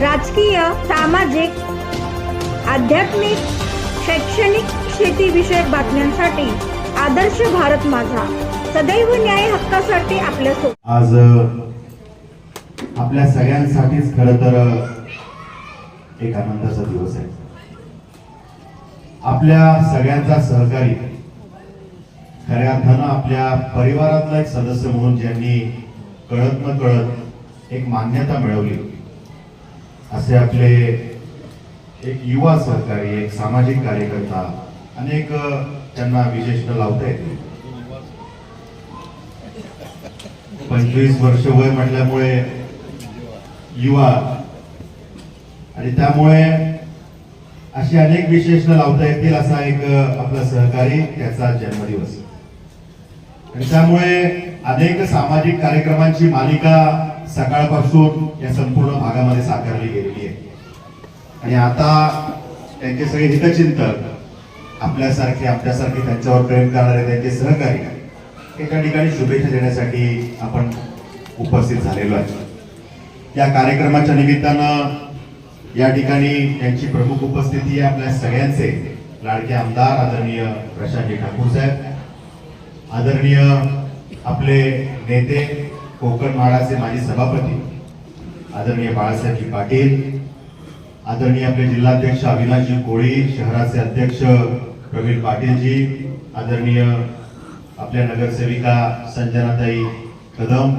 राजकीय सामाजिक आध्यात्मिक शैक्षणिक शेतीविषयक बातम्यांसाठी आदर्श भारत माझा. सदैव न्याय हक्कासाठी आपल्यासोबत आज आपल्या सगळ्यांसाठीच खर तर एक आनंदाचा दिवस आहे. आपल्या सगळ्यांचा सहकारी खऱ्या अर्थानं आपल्या परिवारातला एक सदस्य म्हणून ज्यांनी कळत न कळत एक मान्यता मिळवली. असे आपले एक युवा सहकारी एक सामाजिक कार्यकर्ता अनेक त्यांना विशेषतः लावता येते. पंचवीस वर्ष वय म्हटल्यामुळे युवा आणि त्यामुळे अशी अनेक विशेषणं लावता येतील असा एक आपला सहकारी त्याचा जन्मदिवस. आणि त्यामुळे अनेक सामाजिक कार्यक्रमांची मालिका सकाळपासून या संपूर्ण भागामध्ये साकारली गेलेली आहे. आणि आता त्यांचे सगळे हितचिंतक आपल्यासारखे आपल्यासारखे त्यांच्यावर प्रेम करणारे त्यांचे सहकारी एका ठिकाणी शुभेच्छा देण्यासाठी आपण उपस्थित झालेलो आहे. या कार्यक्रमाच्या निमित्तानं या ठिकाणी त्यांची प्रमुख उपस्थिती आहे आपल्या सगळ्यांचे. लाडके आमदार आदरणीय प्रशांतजी ठाकूर साहेब आदरणीय आपले नेते कोकण माजी सभापती आदरणीय बाळासाहेबजी पाटील आदरणीय आपले जिल्हाध्यक्ष अविनाशजी कोळी शहराचे अध्यक्ष प्रवीण पाटीलजी आदरणीय आपल्या नगरसेविका संजनाताई कदम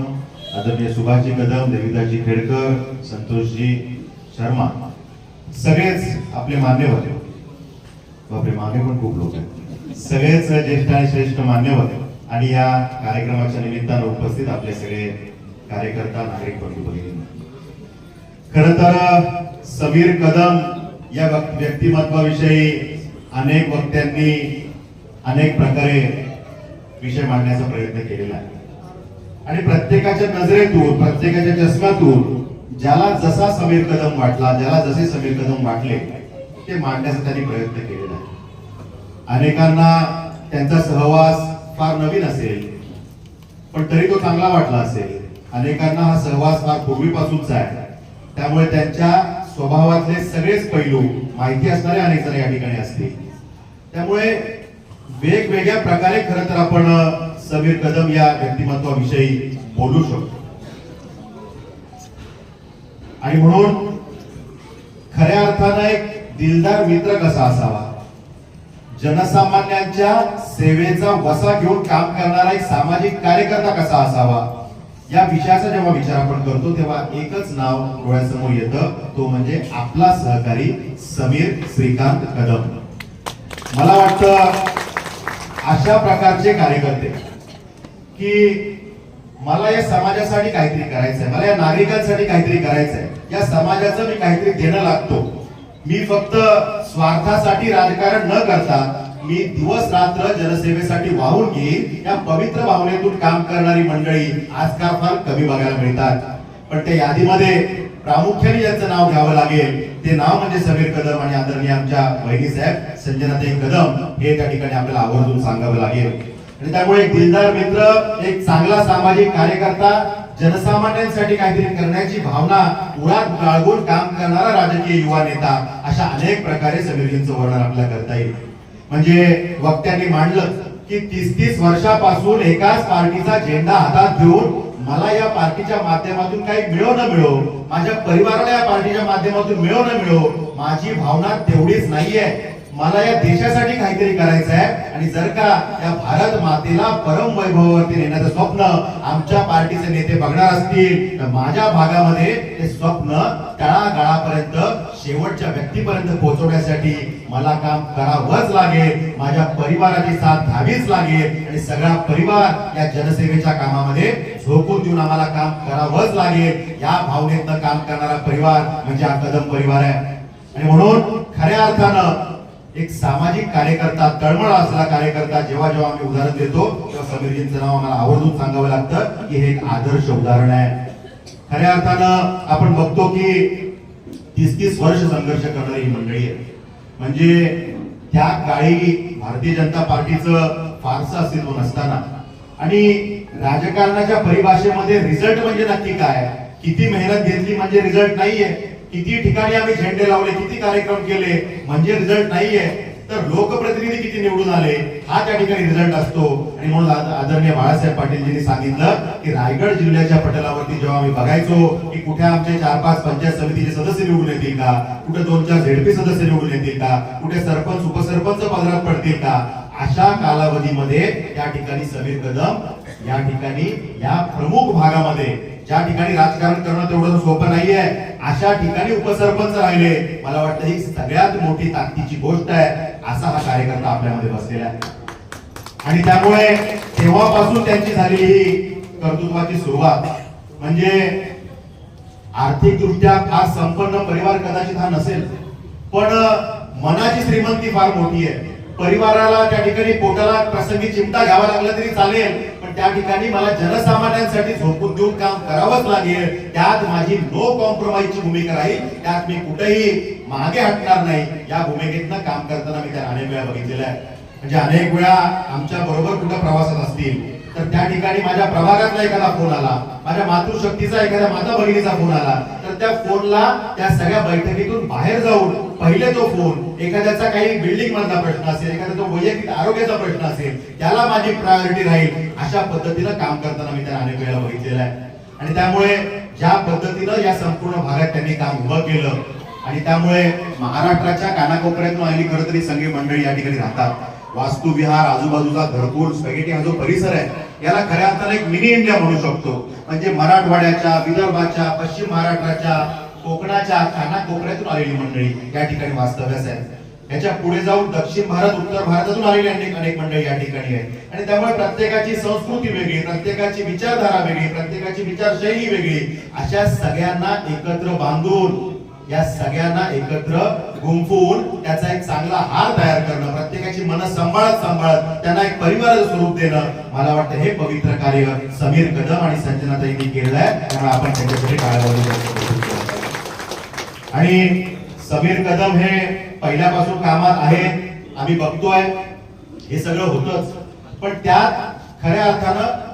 आदरणीय सुभाषजी कदम देविदाजी खेडकर संतोषजी शर्मा. सगळेच आपले मान्यवर. बापरे मागे पण खूप लोक आहेत. सगळेच ज्येष्ठ आणि श्रेष्ठ मान्यवर. आणि या कार्यक्रमाच्या निमित्तानं उपस्थित आपले सगळे कार्यकर्ता नागरिक बंधू भगिनी खर तर समीर कदम या व्यक्तिमत्वाविषयी अनेक वक्त्यांनी अनेक प्रकारे विषय मांडण्याचा प्रयत्न केलेला आहे. आणि प्रत्येकाच्या नजरेतून प्रत्येकाच्या चष्म्यातून ज्याला जसा समीर कदम वाटला ज्याला जसे समीर कदम वाटले ते मांडण्याचा त्यांनी प्रयत्न केलेला आहे. अनेकांना त्यांचा सहवास फार नवीन असेल. पण तरी तो चांगला वाटला असेल. अनेकांना हा सहवास फार पूर्वीपासूनचा आहे. त्यामुळे त्यांच्या स्वभावातले सगळेच पैलू माहिती असणारे अनेक जण या ठिकाणी असतील. त्यामुळे वेगवेगळ्या प्रकारे खरं तर आपण समीर कदम या व्यक्तिमत्वाविषयी बोलू शकतो. आणि म्हणून खऱ्या अर्थानं एक दिलदार मित्र कसा असावा? जनसामान्यांच्या सेवेचा वसा घेऊन काम करणारा एक सामाजिक कार्यकर्ता कसा असावा? या विषयाचा जेव्हा विचार आपण करतो तेव्हा एकच नाव डोळ्यासमोर येतं. तो म्हणजे आपला सहकारी समीर श्रीकांत कदम. मला वाटतं अशा प्रकारचे कार्यकर्ते की मला या समाजासाठी काहीतरी करायचंय मला या नागरिकांसाठी काहीतरी करायचंय. या समाजाचं मी काहीतरी देणं लागतो. मी फक्त स्वार्थासाठी राजकारण न करता मी दिवस रात्र जनसेवेसाठी वाहून घेईन. या पवित्र भावनेतून काम करणारी मंडळी आजकाल फार कमी बघायला मिळतात. पण त्या यादीमध्ये प्रामुख्याने ज्यांचं नाव घ्यावं लागेल. ते नाव म्हणजे समीर कदम आणि आदरणीय आमच्या बहिणी साहेब संजनाताई कदम. हे त्या ठिकाणी आपल्याला आवर्जून सांगावं लागेल. आणि त्यामुळे एक दिलदार मित्र एक चांगला सामाजिक कार्यकर्ता जनसामान्यांसाठी काहीतरी करण्याची भावना उरात बाळगून काम करणारा राजकीय युवा नेता अशा अनेक प्रकारे समीरजींचं वर्णन आपल्याला करता येईल. म्हणजे वक्त्यांनी मांडलं की तीस तीस वर्षापासून एकाच पार्टीचा झेंडा हातात घेऊन मला या पार्टीच्या माध्यमातून काही मिळो न मिळो माझ्या परिवाराला या पार्टीच्या माध्यमातून मिळो न मिळो माझी भावना तेवढीच नाहीये. मला या देशासाठी काहीतरी करायचं आहे. आणि जर का या भारत मातेला परम वैभवावरती नेण्याचं स्वप्न आमच्या पार्टीचे नेते बघणार असतील तर माझ्या भागामध्ये ते स्वप्न तळागाळापर्यंत शेवटच्या व्यक्तीपर्यंत पोहोचवण्यासाठी मला काम करावंच लागेल माझ्या परिवाराची साथ घ्यावीच लागेल आणि सगळा परिवार या जनसेवेच्या कामामध्ये झोकून देऊन आम्हाला काम करावंच लागेल. या भावनेतनं काम करणारा परिवार म्हणजे हा कदम परिवार आहे. आणि म्हणून खऱ्या अर्थानं एक सामाजिक कार्यकर्ता तळमळ असलेला कार्यकर्ता जेव्हा जेव्हा आम्ही उदाहरण देतो तेव्हा समीरजींचं नाव आम्हाला आवर्जून सांगावं लागतं की हे एक आदर्श उदाहरण आहे. खऱ्या अर्थानं आपण बघतो की तीस तीस वर्ष संघर्ष करणारी ही मंडळी आहे. म्हणजे त्या काळी भारतीय जनता पार्टीचं फारसं अस्तित्व नसताना आणि राजकारणाच्या परिभाषेमध्ये रिझल्ट म्हणजे नक्की काय? किती मेहनत घेतली म्हणजे रिझल्ट नाहीये. किती ठिकाणी आम्ही झेंडे लावले किती कार्यक्रम केले म्हणजे रिझल्ट नाहीये. तर लोकप्रतिनिधी किती निवडून आले हा त्या ठिकाणी रिझल्ट असतो. आणि म्हणून आदरणीय बाळासाहेब पाटीलजींनी सांगितलं की रायगड जिल्ह्याच्या पटलावरती जेव्हा आम्ही बघायचो की कुठे आमचे चार पाच पंचायत समितीचे सदस्य निवडून येतील का कुठे दोन चार झेडपी सदस्य निवडून येतील का कुठे सरपंच उपसरपंच पदरात पडतील का अशा कालावधीमध्ये या ठिकाणी समीर कदम या ठिकाणी या प्रमुख भागामध्ये ज्या ठिकाणी राजकारण करणं तेवढं सोपं नाहीये. अशा ठिकाणी उपसरपंच राहिले. मला वाटतं ही सगळ्यात मोठी ताकदीची गोष्ट आहे असा हा कार्यकर्ता आपल्यामध्ये बसलेला आहे. आणि त्यामुळे तेव्हापासून त्यांची झालेली ही कर्तृत्वाची सुरुवात. म्हणजे आर्थिकदृष्ट्या फार संपन्न परिवार कदाचित हा नसेल पण मनाची श्रीमंती फार मोठी आहे. परिवाराला त्या ठिकाणी पोटाला प्रसंगी चिमटा घ्यावा लागला तरी चालेल त्या ठिकाणी मला जनसामान्यांसाठी झोपून देऊन काम करावंच लागेल. त्यात माझी नो कॉम्प्रोमाइजची भूमिका राहील. त्यात मी कुठेही मागे हटणार नाही. या भूमिकेतनं काम करताना मी त्या अनेक वेळा बघितलेलं आहे. म्हणजे अनेक वेळा आमच्या बरोबर कुठं प्रवासात असतील तर त्या ठिकाणी माझ्या प्रभागातला एखादा फोन आला माझ्या मातृशक्तीचा एखाद्या माता भगिनीचा फोन आला तर त्या फोनला त्या सगळ्या बैठकीतून बाहेर जाऊन पहिले तो फोन एखाद्याचा काही बिल्डिंग मधला प्रश्न असेल एखाद्या तो वैयक्तिक आरोग्याचा प्रश्न असेल त्याला माझी प्रायोरिटी राहील अशा पद्धतीनं काम करताना मी त्या अनेक वेळा बघितलेलं आहे. आणि त्यामुळे ज्या पद्धतीनं या संपूर्ण भागात त्यांनी काम उभं केलं आणि त्यामुळे महाराष्ट्राच्या कानाकोपऱ्यातून आली खरं तरी सगळी मंडळी या ठिकाणी राहतात. वास्तुविहार आजूबाजूचा घरकुल स्पॅगेटी हा जो परिसर आहे याला खऱ्या अर्थानं एक मिनी इंडिया म्हणू शकतो. म्हणजे मराठवाड्याच्या विदर्भाच्या पश्चिम महाराष्ट्राच्या कोकणाच्या खाना कानाकोपऱ्यातून आलेली मंडळी या ठिकाणी वास्तव्यास आहे याच्यापुढे जाऊन दक्षिण भारत उत्तर भारतातून आलेली अनेक अनेक मंडळी या ठिकाणी आहेत. आणि त्यामुळे प्रत्येकाची संस्कृती वेगळी प्रत्येकाची विचारधारा वेगळी प्रत्येकाची विचारशैली वेगळी अशा सगळ्यांना एकत्र बांधून या सगळ्यांना एकत्र गुंफून त्याचा एक चांगला हार तयार करणं प्रत्येकाची मन सांभाळत सांभाळत त्यांना एक परिवाराचं स्वरूप देणं मला वाटतं हे पवित्र कार्य समीर कदम आणि संजनाताईंनी केलेलं आहे. त्यामुळे आपण त्यांच्यासाठी टाळ्या आणि समीर कदम हे पहिल्यापासून कामात आहे आम्ही बघतोय. हे सगळं होतच. पण त्यात खऱ्या अर्थानं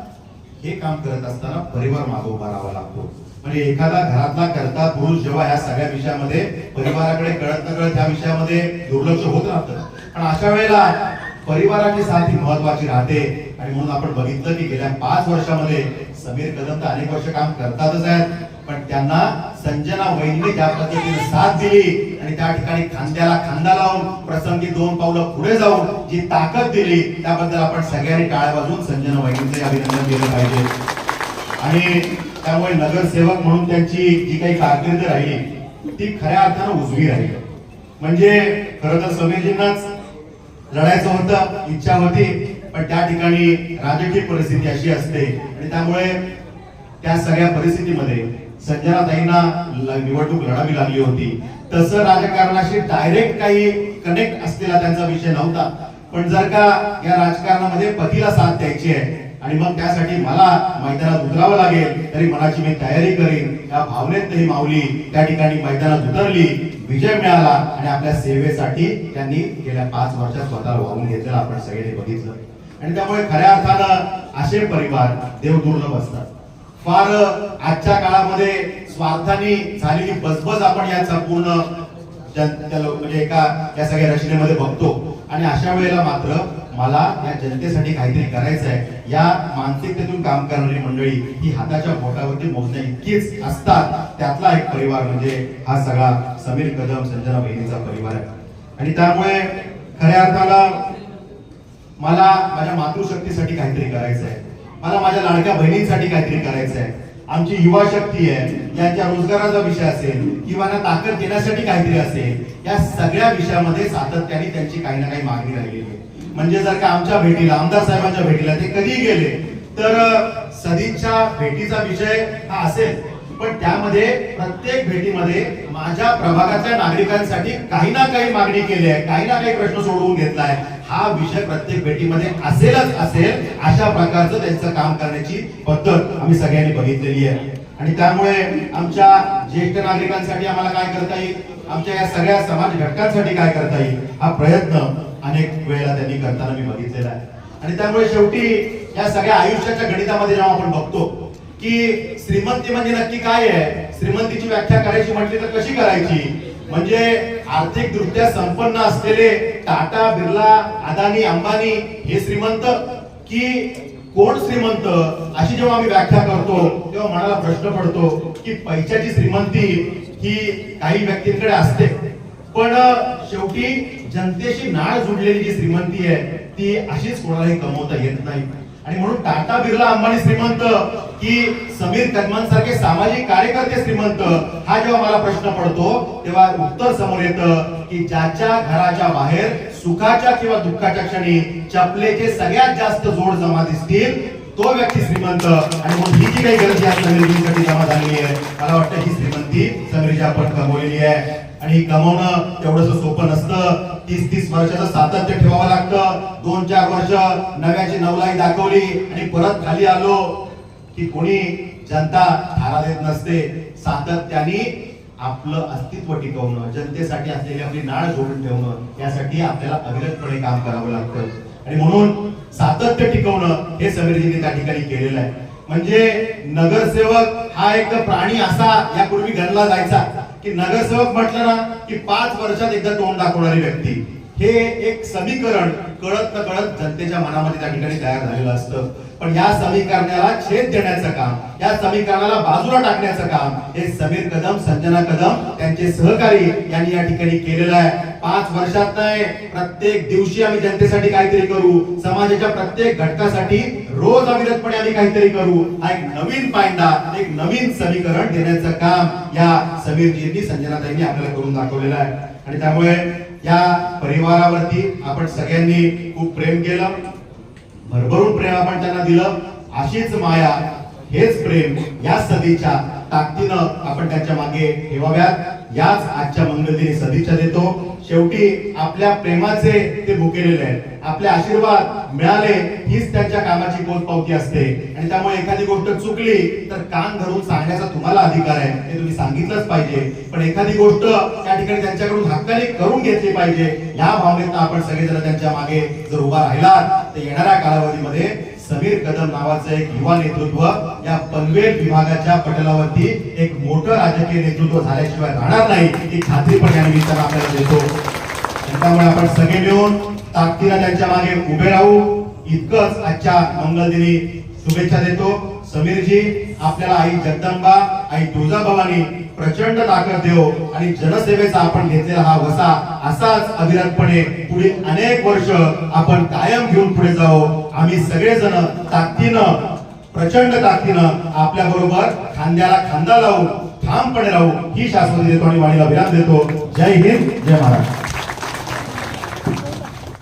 हे काम करत असताना परिवार मागे राहावा लागतो. म्हणजे एखादा घरातला करता पुरुष जेव्हा या सगळ्या विषयामध्ये परिवाराकडे कळत न कळत त्या विषयामध्ये दुर्लक्ष होत राहतं. पण अशा वेळेला परिवाराची साथ ही महत्वाची राहते. आणि म्हणून आपण बघितलं की गेल्या पाच वर्षामध्ये समीर कदम तर अनेक वर्ष काम करतातच आहेत. पण त्यांना संजना वहिनीने ज्या पद्धतीने साथ दिली आणि त्या ठिकाणी खांद्याला खांदा लावून प्रसंगी दोन पावलं पुढे जाऊन जी ताकद दिली त्याबद्दल आपण सगळ्यांनी टाळ्या बाजून संजना वहिनीचे अभिनंदन केलं पाहिजे. आणि त्यामुळे नगरसेवक म्हणून त्यांची जी काही कारकिर्द राहिली ती खऱ्या अर्थानं उजवी राहिली. म्हणजे खरं तर समीरजींनाच लढायचं होतं इच्छा होती पण त्या ठिकाणी राजकीय परिस्थिती अशी असते आणि त्यामुळे त्या सगळ्या परिस्थितीमध्ये संजनाताईंना निवडणूक लढावी लागली होती. तसं राजकारणाशी डायरेक्ट काही कनेक्ट असलेला त्यांचा विषय नव्हता. पण जर का या राजकारणामध्ये पतीला साथ द्यायची आहे आणि मग त्यासाठी मला मैदानात उतरावं लागेल तरी मनाची मी तयारी करीन. या भावनेत ही माऊली त्या ठिकाणी मैदानात उतरली विजय मिळाला आणि आपल्या सेवेसाठी त्यांनी गेल्या पाच वर्षात स्वतःला वाहून घेतलं आपण सगळ्यांनी बघितलं. आणि त्यामुळे खऱ्या अर्थानं असे परिवार देव दुर्लभ असतात फार आजच्या काळामध्ये स्वार्थाने झालेली बसबस आपण या संपूर्ण त्या म्हणजे एका या सगळ्या रचनेमध्ये बघतो. आणि अशा वेळेला मात्र मला या जनतेसाठी काहीतरी करायचं आहे या मानसिकतेतून काम करणारी मंडळी ही हाताच्या बोटावरती मोजण्या इतकीच असतात. त्यातला एक परिवार म्हणजे हा सगळा समीर कदम संजना बहिणीचा परिवार आहे. आणि त्यामुळे खऱ्या अर्थाला मला माझ्या मातृशक्तीसाठी काहीतरी करायचं आहे मला माझ्या लाडक्या बहिणींसाठी काहीतरी करायचं आहे आमची युवा शक्ती आहे. यांच्या रोजगाराचा विषय असेल किंवा ना ताकद देण्यासाठी काहीतरी असेल या सगळ्या विषयामध्ये सातत्याने त्यांची काही ना काही मागणी राहिलेली आहे. म्हणजे जर का आमच्या भेटीला आमदार साहेबांच्या भेटीला ते कधी गेले तर सदिच्छा भेटीचा विषय हा असेल. पण त्यामध्ये प्रत्येक भेटीमध्ये माझ्या प्रभागातल्या नागरिकांसाठी काही ना काही मागणी केली आहे काही ना काही प्रश्न सोडवून घेतलाय हा विषय प्रत्येक भेटीमध्ये असेलच असेल अशा प्रकारचं त्यांचं काम करण्याची पद्धत आम्ही सगळ्यांनी बघितलेली आहे. आणि त्यामुळे आमच्या ज्येष्ठ नागरिकांसाठी आम्हाला काय करता येईल? आमच्या या सगळ्या समाज घटकांसाठी काय करता येईल? हा प्रयत्न अनेक वेळेला त्यांनी करताना मी बघितलेला आहे. आणि त्यामुळे शेवटी या सगळ्या आयुष्याच्या गणितामध्ये जेव्हा आपण बघतो की श्रीमंती म्हणजे नक्की काय आहे श्रीमंतीची व्याख्या करायची म्हटली तर कशी करायची? म्हणजे आर्थिक दृष्ट्या संपन्न असलेले टाटा बिर्ला अदानी अंबानी हे श्रीमंत की कोण श्रीमंत अशी जेव्हा आम्ही व्याख्या करतो तेव्हा मनाला प्रश्न पडतो की पैशाची श्रीमंती ही काही व्यक्तींकडे असते. पण शेवटी जनतेशी नाळ जुडलेली जी श्रीमंती आहे ती अशीच कोणालाही कमवता येत नाही. आणि म्हणून टाटा बिर्ला अंबानी श्रीमंत की समीर कदमांसारखे सामाजिक कार्यकर्ते श्रीमंत हा जेव्हा मला प्रश्न पडतो तेव्हा उत्तर समोर येतं की ज्याच्या घराच्या बाहेर सुखाच्या किंवा दुःखाच्या क्षणी चपलेचे सगळ्यात जास्त जोड जमा दिसतील तो व्यक्ती श्रीमंत. आणि म्हणून ही जी काही गरज आहे समीरजींसाठी जमा झालेली आहे मला वाटतं ही श्रीमंती समीरजी आपण कमवलेली आहे. आणि ही कमवणं तेवढंसं सोपं नसतं. तीस तीस वर्षाचं सातत्य ठेवावं लागतं. दोन चार वर्ष नव्याची नवलाई दाखवली आणि परत खाली आलो की कोणी जनता थारा देत नसते. सातत्याने आपलं अस्तित्व टिकवणं जनतेसाठी असलेली आपली नाळ जोडून ठेवणं यासाठी आपल्याला अविरतपणे काम करावं लागतं. आणि म्हणून सातत्य टिकवणं हे समीरजीने त्या ठिकाणी केलेलं आहे. म्हणजे नगरसेवक हा एक प्राणी असा यापूर्वी गणला जायचा. की नगरसेवक म्हटलं ना की पाच वर्षात एकदा तोंड दाखवणारी व्यक्ती. हे एक समीकरण कळत न कळत जनतेच्या मनामध्ये त्या ठिकाणी तयार झालेलं असतं. पण या समीकरणाला छेद देण्याचं काम या समीकरणाला बाजूला टाकण्याचं काम हे समीर कदम संजना कदम त्यांचे सहकारी यांनी या ठिकाणी केलेलं आहे. पाच वर्षात नाही प्रत्येक दिवशी आम्ही जनतेसाठी काहीतरी करू. समाजाच्या प्रत्येक घटकासाठी रोज अविरतपणे आम्ही काहीतरी करू. हा एक नवीन पायंडा एक नवीन समीकरण देण्याचं काम या समीरजींनी संजनाताईंनी आपल्याला करून दाखवलेलं आहे. आणि त्यामुळे या परिवारावरती आपण सगळ्यांनी खूप प्रेम केलं. भरभरून प्रेम आपण त्यांना दिलं. अशीच माया हेच प्रेम या सदीच्या ताकदीनं आपण त्यांच्या मागे ठेवाव्यात. याच आजच्या मंगलदिनी सदिच्छा देतो. शेवटी आपल्या प्रेमाचे ते भुकेलेले आहेत. आपले आशीर्वाद मिळाले हीच त्यांच्या कामाची पोचपावती असते. आणि त्यामुळे एखादी गोष्ट चुकली तर कान धरून सांगण्याचा तुम्हाला अधिकार आहे. हे तुम्ही सांगितलंच पाहिजे. पण एखादी गोष्ट त्या ठिकाणी त्यांच्याकडून हक्काने करून घेतली पाहिजे या भावनेत आपण सगळेजण त्यांच्या मागे जर उभा राहिलात तर येणाऱ्या कालावधीमध्ये समीर कदम नावाचं एक युवा नेतृत्व या पनवेल विभागाच्या पटलावरती एक मोठं राजकीय नेतृत्व झाल्याशिवाय राहणार नाही ही खात्री पण या निमित्तानं आपल्याला देतो. त्यामुळे आपण सगळे मिळून ताकदीला त्यांच्या मागे उभे राहू. इतकंच आजच्या मंगलदिनी शुभेच्छा देतो. समीरजी आपल्याला आई जगदंबा आई तुळजाभवानी प्रचंड ताकद देव आणि जनसेवेचा आपण घेतलेला हा वसा असाच अविरतपणे पुढील अनेक वर्ष आपण कायम घेऊन पुढे जाऊ आम्ही सगळेजण ताकदीनं प्रचंड ताकदीनं आपल्या बरोबर खांद्याला खांदा लावून ठामपणे राहू ही शाश्वती देतो आणि वाणीला विराम देतो. जय हिंद जय महाराष्ट्र.